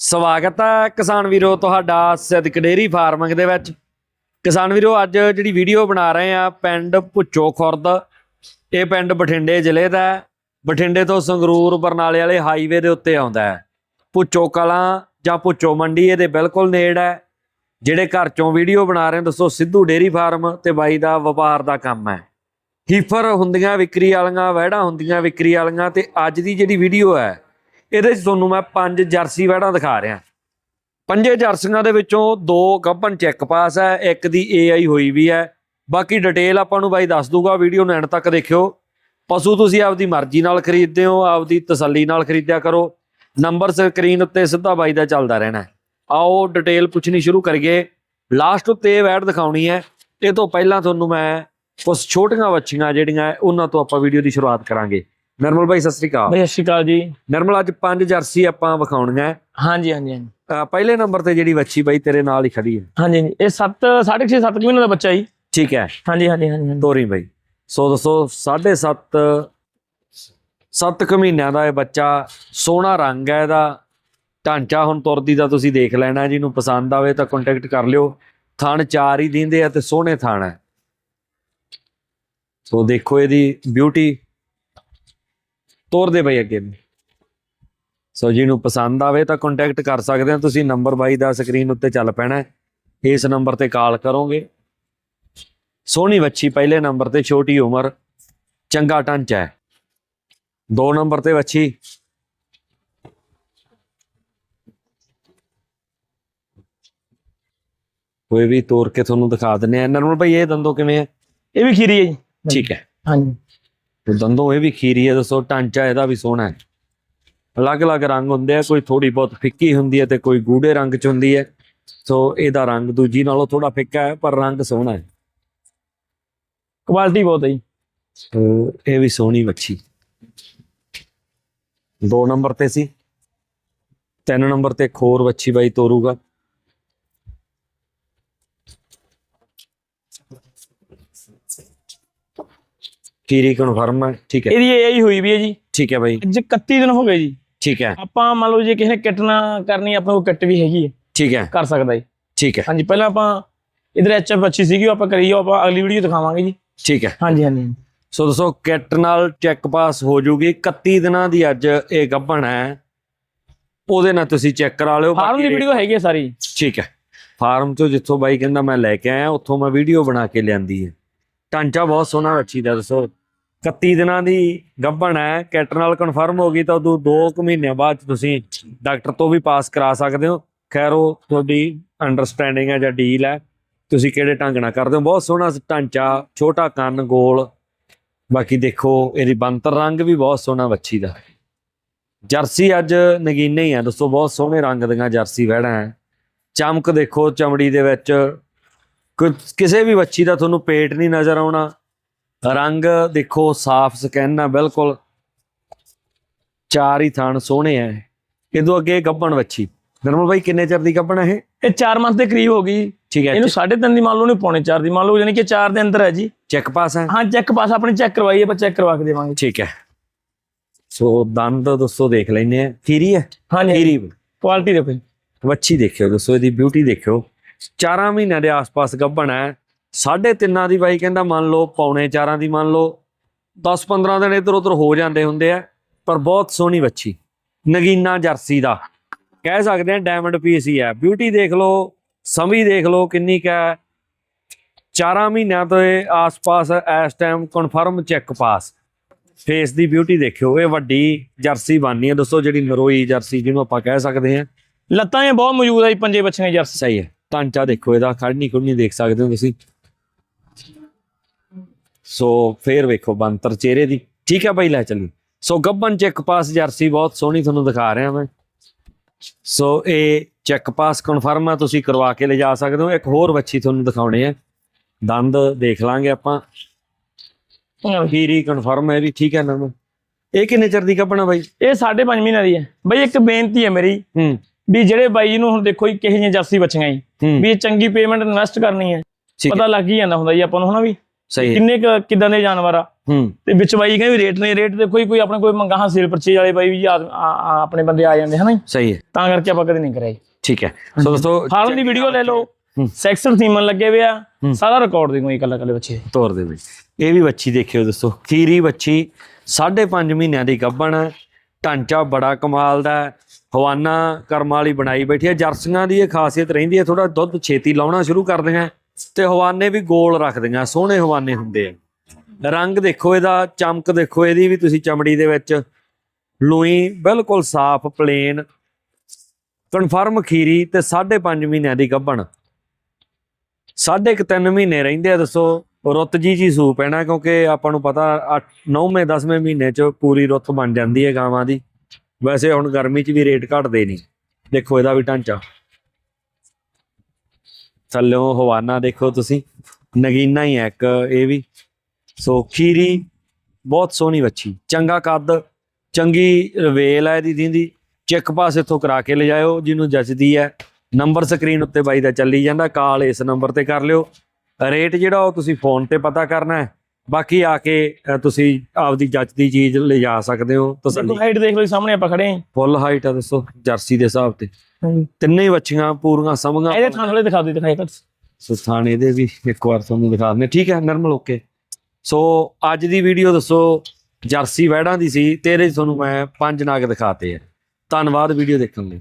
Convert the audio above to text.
ਸਵਾਗਤ ਹੈ ਕਿਸਾਨ ਵੀਰੋ ਤੁਹਾਡਾ ਸਿੱਧਕ ਡੇਰੀ ਫਾਰਮਿੰਗ ਦੇ ਵਿੱਚ। ਕਿਸਾਨ ਵੀਰੋ, ਅੱਜ ਜਿਹੜੀ ਵੀਡੀਓ ਬਣਾ ਰਹੇ ਆ, ਪਿੰਡ ਭੁੱਚੋ ਖੁਰਦ। ਇਹ ਪਿੰਡ ਬਠਿੰਡੇ ਜ਼ਿਲ੍ਹੇ ਦਾ ਬਠਿੰਡੇ ਤੋਂ ਸੰਗਰੂਰ, ਬਰਨਾਲੇ ਵਾਲੇ ਹਾਈਵੇ ਦੇ ਉੱਤੇ ਆਉਂਦਾ ਹੈ। ਭੁੱਚੋ ਕਲਾਂ ਜਾਂ ਭੁੱਚੋ ਮੰਡੀ ਇਹਦੇ ਬਿਲਕੁਲ ਨੇੜ ਹੈ। ਜਿਹੜੇ ਘਰ ਚੋਂ ਵੀਡੀਓ ਬਣਾ ਰਹੇ ਦੱਸੋ ਸਿੱਧੂ ਡੇਰੀ ਫਾਰਮ ਤੇ ਬਾਈ ਦਾ ਵਪਾਰ ਦਾ ਕੰਮ ਹੈ। ਹੀਫਰ ਹੁੰਦੀਆਂ, ਵਿਕਰੀ ਵਾਲੀਆਂ, ਵਹਿੜਾਂ ਹੁੰਦੀਆਂ, ਵਿਕਰੀ ਵਾਲੀਆਂ ਤੇ ਅੱਜ ਦੀ ਜਿਹੜੀ ਵੀਡੀਓ ਹੈ ਇਹਦੇ 'ਚ ਤੁਹਾਨੂੰ ਮੈਂ ਪੰਜ ਜਰਸੀ ਵਹਿੜਾਂ ਦਿਖਾ ਰਿਹਾ। ਪੰਜੇ ਜਰਸੀਆਂ ਦੇ ਵਿੱਚੋਂ ਦੋ ਗੱਭਣ ਚੈੱਕ ਪਾਸ ਹੈ, ਇੱਕ ਦੀ ਏਆਈ ਹੋਈ ਵੀ ਹੈ। ਬਾਕੀ ਡਿਟੇਲ ਆਪਾਂ ਨੂੰ ਬਾਈ ਦੱਸ ਦੂਗਾ ਵੀਡੀਓ ਨੂੰ ਐਂਡ ਤੱਕ ਦੇਖਿਓ। ਪਸ਼ੂ ਤੁਸੀਂ ਆਪਦੀ ਮਰਜ਼ੀ ਨਾਲ ਖਰੀਦਦੇ ਹੋ, ਆਪਦੀ ਤਸੱਲੀ ਨਾਲ ਖਰੀਦਿਆ ਕਰੋ। ਨੰਬਰ ਸਕਰੀਨ ਉੱਤੇ ਸਿੱਧਾ ਬਾਈ ਦਾ ਚੱਲਦਾ ਰਹਿਣਾ ਆਓ ਡਿਟੇਲ ਪੁੱਛਣੀ ਸ਼ੁਰੂ ਕਰੀਏ। ਲਾਸਟ ਉੱਤੇ ਇਹ ਵੈਡ ਦਿਖਾਉਣੀ ਹੈ। ਇਹ ਤੋਂ ਪਹਿਲਾਂ ਤੁਹਾਨੂੰ ਮੈਂ ਕੁਝ ਛੋਟੀਆਂ ਬੱਚੀਆਂ ਜਿਹੜੀਆਂ, ਉਹਨਾਂ ਤੋਂ ਆਪਾਂ ਵੀਡੀਓ ਦੀ ਸ਼ੁਰੂਆਤ ਕਰਾਂਗੇ। ਨਰਮਲ ਬਾਈ ਸਤਿ ਸ੍ਰੀ ਅਕਾਲ। ਬਈ ਸਤਿ ਸ਼੍ਰੀ ਅਕਾਲ ਜੀ। ਨਰਮਲ ਅੱਜ ਪੰਜ ਜਰਸੀ ਆਪਾਂ ਵਿਖਾਉਣੀਆਂ ਹੈ। ਹਾਂਜੀ ਹਾਂਜੀ ਹਾਂਜੀ। ਅਹ ਪਹਿਲੇ ਨੰਬਰ ਤੇ ਜਿਹੜੀ ਬੱਚੀ ਬਾਈ ਤੇਰੇ ਨਾਲ ਹੀ ਖੜੀ ਹੈ। ਹਾਂਜੀ ਹਾਂਜੀ। ਇਹ 7 6.5 7 ਮਹੀਨੇ ਦਾ ਬੱਚਾ ਜੀ। ਠੀਕ ਹੈ। ਹਾਂਜੀ ਹਾਂਜੀ ਹਾਂਜੀ ਹਾਂਜੀ। ਤੋਰੀ ਬਾਈ। ਸੋ ਦੱਸੋ 7.5 7 ਕੁ ਮਹੀਨਿਆਂ ਦਾ ਇਹ ਬੱਚਾ ਸੋਹਣਾ ਰੰਗ ਹੈ ਇਹਦਾ। ਢਾਂਚਾ ਹੁਣ ਤੁਰਦੀ ਦਾ ਤੁਸੀਂ ਦੇਖ ਲੈਣਾ ਜਿਹਨੂੰ ਪਸੰਦ ਆਵੇ ਤਾਂ ਕੰਟੈਕਟ ਕਰ ਲਿਓ। ਥਣ ਚਾਰ ਹੀ ਦਿੰਦੇ ਆ ਤੇ ਸੋਹਣੇ ਥਣ ਹੈ। ਸੋ ਦੇਖੋ ਇਹਦੀ ਬਿਊਟੀ ਤੋਰ ਦੇ ਬਈ ਅੱਗੇ। ਨੂੰ। ਸੋ ਜਿਹਨੂੰ ਪਸੰਦ ਆਵੇ ਤਾਂ ਕੰਟੈਕਟ ਕਰ ਸਕਦੇ ਹੋ ਤੁਸੀਂ ਨੰਬਰ ਬਾਈ ਦਾ ਸਕਰੀਨ ਉੱਤੇ ਚੱਲ ਪੈਣਾ ਹੈ। ਇਸ ਨੰਬਰ ਤੇ ਕਾਲ ਕਰੋਗੇ। ਸੋਹਣੀ ਵੱਛੀ ਪਹਿਲੇ ਨੰਬਰ ਤੇ ਛੋਟੀ ਉਮਰ ਚੰਗਾ ਢਾਂਚਾ ਹੈ। ਦੋ ਨੰਬਰ ਤੇ ਵੱਛੀ। ਕੋਈ ਵੀ ਤੋੜ ਕੇ ਤੁਹਾਨੂੰ ਦਿਖਾ ਦਿੰਨੇ ਆ ਨਰਮਲ ਭਾਈ ਇਹ ਦੰਦੋ ਕਿਵੇਂ ਹੈ? ਇਹ ਵੀ ਖੀਰੀ ਹੈ ਜੀ। ਠੀਕ ਹੈ। ਹਾਂਜੀ। ਤੇ ਦੰਦੋਂ ਇਹ ਵੀ ਖੀਰੀ ਹੈ, ਦੱਸੋ ਢਾਂਚਾ ਇਹਦਾ ਵੀ ਸੋਹਣਾ ਹੈ। ਅਲੱਗ-ਅਲੱਗ ਰੰਗ ਹੁੰਦੇ ਆ, ਕੋਈ ਥੋੜੀ ਬਹੁਤ ਫਿੱਕੀ ਹੁੰਦੀ ਹੈ ਤੇ ਕੋਈ ਗੂੜੇ ਰੰਗ ਚ ਹੁੰਦੀ ਹੈ। ਸੋ ਇਹਦਾ ਰੰਗ ਦੂਜੀ ਨਾਲੋਂ ਥੋੜਾ ਫਿੱਕਾ ਹੈ, ਪਰ ਰੰਗ ਸੋਹਣਾ ਹੈ। ਕੁਆਲਿਟੀ ਬਹੁਤ ਹੈ ਜੀ। ਇਹ ਵੀ ਸੋਹਣੀ ਵੱਛੀ ਦੋ ਨੰਬਰ ਤੇ ਸੀ। ਤਿੰਨ ਨੰਬਰ ਤੇ ਖੋਰ ਵੱਛੀ ਬਾਈ ਤੋਰੂਗਾ। ਕੀਰੀ ਕਨਫਰਮ ਹੈ ਠੀਕ ਹੈ। ਇਹਦੀ ਇਹ ਹੀ ਹੋਈ ਵੀ ਹੈ ਜੀ। ਠੀਕ ਹੈ ਬਾਈ। ਅੱਜ 31 ਦਿਨ ਹੋ ਗਏ ਜੀ। ਠੀਕ ਹੈ। ਆਪਾਂ ਮੰਨ ਲਓ ਜੇ ਕਿਸੇ ਨੇ ਕਿੱਟ ਨਾ ਕਰਨੀ ਆਪਣੇ ਕੋਲ ਕਿੱਟ ਵੀ ਹੈਗੀ ਹੈ। ਠੀਕ ਹੈ। ਕਰ ਸਕਦਾ ਜੀ। ਠੀਕ ਹੈ। ਹਾਂਜੀ ਪਹਿਲਾਂ ਆਪਾਂ ਇਧਰ ਐਚਐਫ ਅੱਛੀ ਸੀਗੀ ਆਪਾਂ ਕਰੀ ਉਹ ਆਪਾਂ ਅਗਲੀ ਵੀਡੀਓ ਦਿਖਾਵਾਂਗੇ ਜੀ। ਠੀਕ ਹੈ। ਹਾਂਜੀ ਹਾਂਜੀ। ਸੋ ਦੋਸਤੋ ਕਿੱਟ ਨਾਲ ਚੈੱਕ ਪਾਸ ਹੋ ਜੂਗੀ। 31 ਦਿਨਾਂ ਦੀ ਅੱਜ ਇਹ ਗੱਭਣ ਹੈ। ਉਹਦੇ ਨਾਲ ਤੁਸੀਂ ਚੈੱਕ ਕਰਾ ਲਿਓ ਫਾਰਮ ਦੀ ਵੀਡੀਓ ਹੈਗੀ ਸਾਰੀ। ਠੀਕ ਹੈ। ਫਾਰਮ ਤੋਂ ਜਿੱਥੋਂ ਬਾਈ ਕਹਿੰਦਾ ਮੈਂ ਲੈ ਕੇ ਆਇਆ ਉੱਥੋਂ ਮੈਂ ਵੀਡੀਓ ਬਣਾ ਕੇ ਲਿਆਂਦੀ ਹੈ। ਢਾਂਚਾ ਬਹੁਤ ਸੋਹਣਾ ਰੱਖੀ ਦਾ, ਦੱਸੋ। 31 ਦਿਨਾਂ ਦੀ ਗੱਭਣ ਹੈ ਕੈਟ ਨਾਲ ਕਨਫਰਮ ਹੋ ਗਈ ਤਾਂ ਉਦੋਂ 2 ਕੁ ਮਹੀਨਿਆਂ ਬਾਅਦ 'ਚ ਤੁਸੀਂ ਡਾਕਟਰ ਤੋਂ ਵੀ ਪਾਸ ਕਰਾ ਸਕਦੇ ਹੋ। ਖੈਰ, ਉਹ ਤੁਹਾਡੀ ਅੰਡਰਸਟੈਂਡਿੰਗ ਹੈ ਜਾਂ ਡੀਲ ਹੈ, ਤੁਸੀਂ ਕਿਹੜੇ ਢੰਗ ਨਾਲ ਕਰਦੇ ਹੋ। ਬਹੁਤ ਸੋਹਣਾ ਢਾਂਚਾ, ਛੋਟਾ ਕੰਨ, ਗੋਲ। ਬਾਕੀ ਦੇਖੋ, ਇਹਦੀ ਬੰਤਰ ਰੰਗ ਵੀ ਬਹੁਤ ਸੋਹਣਾ ਵੱਛੀ ਦਾ। ਜਰਸੀ ਅੱਜ ਨਗੀਨੇ ਹੀ ਆ ਦੋਸਤੋ ਬਹੁਤ ਸੋਹਣੇ ਰੰਗ ਦੀਆਂ ਜਰਸੀ ਵਹਿੜਾਂ ਹੈ। ਚਮਕ ਦੇਖੋ, ਚਮੜੀ ਦੇ ਵਿੱਚ ਕਿਸੇ ਵੀ ਵੱਛੀ ਦਾ ਤੁਹਾਨੂੰ ਪੇਟ ਨਹੀਂ ਨਜ਼ਰ ਆਉਣਾ। ਰੰਗ ਦੇਖੋ ਸਾਫ਼ ਸਕੈਨ ਆ ਬਿਲਕੁਲ ਚਾਰ ਹੀ ਥਣ ਸੋਹਣੇ ਆ ਇਹਦੋਂ ਅੱਗੇ ਗੱਭਣ ਵੱਛੀ। ਨਰਮਲ ਬਾਈ ਕਿੰਨੇ ਚਿਰ ਦੀ ਗੱਭਣ ਹੈ ਇਹ? ਇਹ 4 ਮੰਥ ਦੇ ਕਰੀਬ ਹੋ ਗਈ। ਠੀਕ ਹੈ ਇਹਨੂੰ 3.5 ਦੀ ਮੰਨ ਲਓ ਨਹੀਂ ਪੌਣੇ 4 ਦੀ। ਮੰਨ ਲਓ ਯਾਨੀ ਕਿ 4 ਦੇ ਅੰਦਰ ਹੈ ਜੀ। ਚੈੱਕ ਪਾਸ ਹੈ? ਹਾਂ ਚੈੱਕ ਪਾਸ ਆਪਣੀ ਚੈੱਕ ਕਰਵਾਈਏ ਆਪਾਂ ਚੈੱਕ ਕਰਵਾ ਕੇ ਦੇਵਾਂਗੇ। ਠੀਕ ਹੈ। ਸੋ ਦੰਦ ਦੋਸਤੋ ਦੇਖ ਲੈਨੇ ਆ। ਖੀਰੀ ਹੈ? ਹਾਂਜੀ ਖੀਰੀ। ਕੁਆਲਿਟੀ ਦੇਖੋ ਵੱਛੀ ਦੇਖਿਓ ਦੋਸਤੋ ਇਹਦੀ ਬਿਊਟੀ ਦੇਖਿਓ। ਚਾਰਾਂ ਮਹੀਨਿਆਂ ਦੇ ਆਸ-ਪਾਸ ਗੱਭਣ ਹੈ। ਸਾਢੇ ਤਿੰਨਾਂ ਦੀ ਬਾਈ ਕਹਿੰਦਾ ਮੰਨ ਲਓ ਪੌਣੇ ਚਾਰਾਂ ਦੀ ਮੰਨ ਲਓ। 10-15 ਦਿਨ ਇੱਧਰ ਉੱਧਰ ਹੋ ਜਾਂਦੇ ਹੁੰਦੇ ਆ ਪਰ ਬਹੁਤ ਸੋਹਣੀ ਵੱਛੀ ਨਗੀਨਾ ਜਰਸੀ ਦਾ। ਕਹਿ ਸਕਦੇ ਆ ਡਾਇਮੰਡ ਪੀਸ ਹੀ ਹੈ। ਬਿਊਟੀ ਦੇਖ ਲਓ ਸਮੀ ਦੇਖ ਲਓ ਕਿੰਨੀ ਕਾ ਚਾਰਾਂ ਮਹੀਨਿਆਂ ਤੋਂ ਆਸ-ਪਾਸ ਇਸ time confirm check pass face ਦੀ ਬਿਊਟੀ ਦੇਖਿਓ ਇਹ ਵੱਡੀ ਜਰਸੀ ਬਾਨੀ ਹੈ। ਦੋਸਤੋ ਜਿਹੜੀ ਨਰੋਈ ਜਰਸੀ ਜਿਹਨੂੰ ਆਪਾਂ ਕਹਿ ਸਕਦੇ ਹਾਂ। ਲੱਤਾਂ ਇਹ ਬਹੁਤ ਮੌਜੂਦ ਆ ਜੀ ਪੰਜੇ ਬੱਚੀਆਂ ਜਰਸੀ। ਸਹੀ ਹੈ। ਢਾਂਚਾ ਦੇਖੋ ਇਹਦਾ ਖੜਨੀ ਖੁੜਨੀ ਦੇਖ ਸਕਦੇ ਹੋ ਤੁਸੀਂ। ਸੋ ਫੇਰ ਵੇਖੋ ਬੰਤਰ ਚਿਹਰੇ ਦੀ। ਠੀਕ ਹੈ ਬਾਈ ਲੈ ਚੱਲੀ। ਸੋ ਗੱਬਨ ਚੈੱਕ ਪਾਸ ਜਰਸੀ ਬਹੁਤ ਸੋਹਣੀ ਤੁਹਾਨੂੰ ਦਿਖਾ ਰਿਹਾ ਮੈਂ। ਸੋ ਇਹ ਚੈੱਕ ਪਾਸ ਕਨਫਰਮ ਆ ਤੁਸੀਂ ਕਰਵਾ ਕੇ ਲਿਜਾ ਸਕਦੇ ਹੋ। ਇੱਕ ਹੋਰ ਵੱਛੀ ਤੁਹਾਨੂੰ ਦਿਖਾਉਣੇ ਆ। ਦੰਦ ਦੇਖ ਲਾਂਗੇ ਆਪਾਂ। ਖੀਰੀ ਕਨਫਰਮ ਹੈ ਵੀ ਠੀਕ ਹੈ ਨਾ। ਇਹ ਕਿੰਨੇ ਚਿਰ ਦੀ ਗੱਬਣਾ ਬਾਈ? ਇਹ 5.5 ਮਹੀਨਿਆਂ ਦੀ ਹੈ। ਬਈ ਇੱਕ ਬੇਨਤੀ ਹੈ ਮੇਰੀ। ਹੂੰ। ਵੀ ਜਿਹੜੇ ਬਾਈ ਜੀ ਨੂੰ ਹੁਣ ਦੇਖੋ ਜੀ ਕਿਹੋ ਜਿਹੀਆਂ ਜਰਸੀ ਬੱਚੀਆਂ ਜੀ ਹੂੰ। ਵੀ ਇਹ ਚੰਗੀ ਪੇਮੈਂਟ ਇਨਵੈਸਟ ਕਰਨੀ ਹੈ। ਪਤਾ ਲੱਗ ਹੀ ਜਾਂਦਾ ਹੁੰਦਾ ਜੀ ਆਪਾਂ ਨੂੰ ਹਨਾ ਵੀ ਸਹੀ ਕਿੰਨੇ ਕਿਦਾਂ ਦੇ ਜਾਨਵਰ ਆ। ਤੇ ਵਿੱਚ ਬਾਈ ਕਹਿੰਦੇ ਰੇਟ ਨੇ ਰੇਟ ਦੇਖੋ ਕੋਈ ਆਪਣੇ ਕੋਈ ਮੰਗਾਹਾਂ ਸੇਲ ਪਰਚੇਜ ਵਾਲੇ ਬਾਈ ਵੀ ਆਪਣੇ ਬੰਦੇ ਆ ਜਾਂਦੇ ਹਨਾ ਸਹੀ ਹੈ। ਤਾਂ ਕਰਕੇ ਆਪਾਂ ਕਦੇ ਨਹੀਂ ਕਰਿਆ ਜੀ। ਠੀਕ ਹੈ। ਸੋ ਦੋਸਤੋ ਫਾਰਮ ਦੀ ਵੀਡੀਓ ਲੈ ਲਓ। ਸੈਕਸ਼ਨ ਸੀਮਨ ਲੱਗੇ ਹੋਏ ਆ। ਸਾਰਾ ਰਿਕਾਰਡ ਦੇਖੋ ਜੀ ਕੱਲਾ ਕੱਲੇ ਬੱਚੇ। ਤੋਰ ਦੇ ਵਿੱਚ ਇਹ ਵੀ ਬੱਚੀ ਦੇਖਿਓ ਦੋਸਤੋ। ਖੀਰੀ ਬੱਚੀ 5.5 ਮਹੀਨਿਆਂ ਦੀ ਗੱਭਣ ਹੈ। ਢਾਂਚਾ ਬੜਾ ਕਮਾਲ ਦਾ ਹੈ। ਹਵਾਨਾ ਕਰਮ ਵਾਲੀ ਬਣਾਈ ਬੈਠੀ ਹੈ। ਜਰਸੀਆਂ ਦੀ ਇਹ ਖਾਸੀਅਤ ਰਹਿੰਦੀ ਹੈ ਥੋੜਾ ਦੁੱਧ ਛੇਤੀ ਲਾਉਣਾ ਸ਼ੁਰੂ ਕਰਦੀਆਂ ਤੇ ਹਵਾਨੇ ਵੀ ਗੋਲ ਰੱਖਦੀਆਂ ਸੋਹਣੇ ਹਵਾਨੇ ਹੁੰਦੇ ਆ। ਰੰਗ ਦੇਖੋ ਇਹਦਾ, ਚਮਕ ਦੇਖੋ ਇਹਦੀ ਵੀ ਤੁਸੀਂ ਚਮੜੀ ਦੇ ਵਿੱਚ। ਲੂਈ ਬਿਲਕੁਲ ਸਾਫ਼ ਪਲੇਨ ਕਨਫਰਮ ਖੀਰੀ ਤੇ 5.5 ਮਹੀਨਿਆਂ ਦੀ ਗੱਭਣ। ਸਾਢੇ ਕੁ ਤਿੰਨ ਮਹੀਨੇ ਰਹਿੰਦੇ ਆ, ਦੱਸੋ। ਰੁੱਤ ਜੀ ਜੀ ਸੂ ਪੈਣਾ ਕਿਉਂਕਿ ਆਪਾਂ ਨੂੰ ਪਤਾ 9ਵੇਂ 10ਵੇਂ ਮਹੀਨੇ ਚ ਪੂਰੀ ਰੁੱਤ ਬਣ ਜਾਂਦੀ ਹੈ ਗਾਵਾਂ ਦੀ। ਵੈਸੇ ਹੁਣ ਗਰਮੀ ਚ ਵੀ ਰੇਟ ਘਟਦੇ ਨਹੀਂ। ਦੇਖੋ ਇਹਦਾ ਵੀ ਢਾਂਚਾ। ਥੱਲਿਓਂ ਹਵਾਨਾ ਦੇਖੋ ਤੁਸੀਂ। ਨਗੀਨਾ ਹੀ ਹੈ ਇੱਕ, ਇਹ ਵੀ। ਸੋ ਖੀਰੀ, ਬਹੁਤ ਸੋਹਣੀ ਵੱਛੀ। ਚੰਗਾ ਕੱਦ, ਚੰਗੀ ਰਵੇਲ ਹੈ ਇਹਦੀ ਦਿੰਦੀ। ਚੈੱਕ ਪਾਸ ਇੱਥੋਂ ਕਰਾ ਕੇ ਲਿਜਾਇਓ, ਜਿਹਨੂੰ ਜੱਜਦੀ ਹੈ। ਨੰਬਰ ਸਕਰੀਨ ਉੱਤੇ ਬਾਈ ਦਾ ਚੱਲੀ ਜਾਂਦਾ। ਕਾਲ ਇਸ ਨੰਬਰ ਤੇ ਕਰ ਲਿਓ। ਰੇਟ ਜਿਹੜਾ ਉਹ ਤੁਸੀਂ ਫੋਨ ਤੇ ਪਤਾ ਕਰਨਾ ਹੈ। ਬਾਕੀ ਆ ਕੇ ਤੁਸੀਂ ਆਪਦੀ ਜੱਜਦੀ ਚੀਜ਼ ਲਿਜਾ ਸਕਦੇ ਹੋ। ਤਸੱਲੀ ਹਾਈਟ ਦੇਖ ਲਓ ਜੀ, ਸਾਹਮਣੇ ਆਪਾਂ ਖੜੇ ਆਂ ਫੁੱਲ ਹਾਈਟ ਆ ਦੱਸੋ ਜਰਸੀ ਦੇ ਹਿਸਾਬ ਤੇ। ਤਿੰਨੇ ਹੀ ਬੱਚੀਆਂ ਪੂਰੀਆਂ ਸਮਝਾਂ ਇਹਦੇ ਥਾਂ ਵਾਲੇ ਦਿਖਾ ਦੇ ਦਿਖਾਏ ਕਰ ਸੁਸਥਾਨ ਇਹਦੇ ਵੀ ਇੱਕ ਵਾਰ ਤੁਹਾਨੂੰ ਦਿਖਾ ਦਿੰਦੇ ਠੀਕ ਹੈ ਨਰਮਲ ਓਕੇ। ਸੋ ਅੱਜ ਦੀ ਵੀਡੀਓ ਦੱਸੋ ਜਰਸੀ ਵੈੜਾਂ ਦੀ ਸੀ ਤੇਰੇ ਤੁਹਾਨੂੰ ਮੈਂ ਪੰਜ ਨਾਗ ਦਿਖਾਤੇ ਆ। ਧੰਨਵਾਦ ਵੀਡੀਓ ਦੇਖਣ ਲਈ।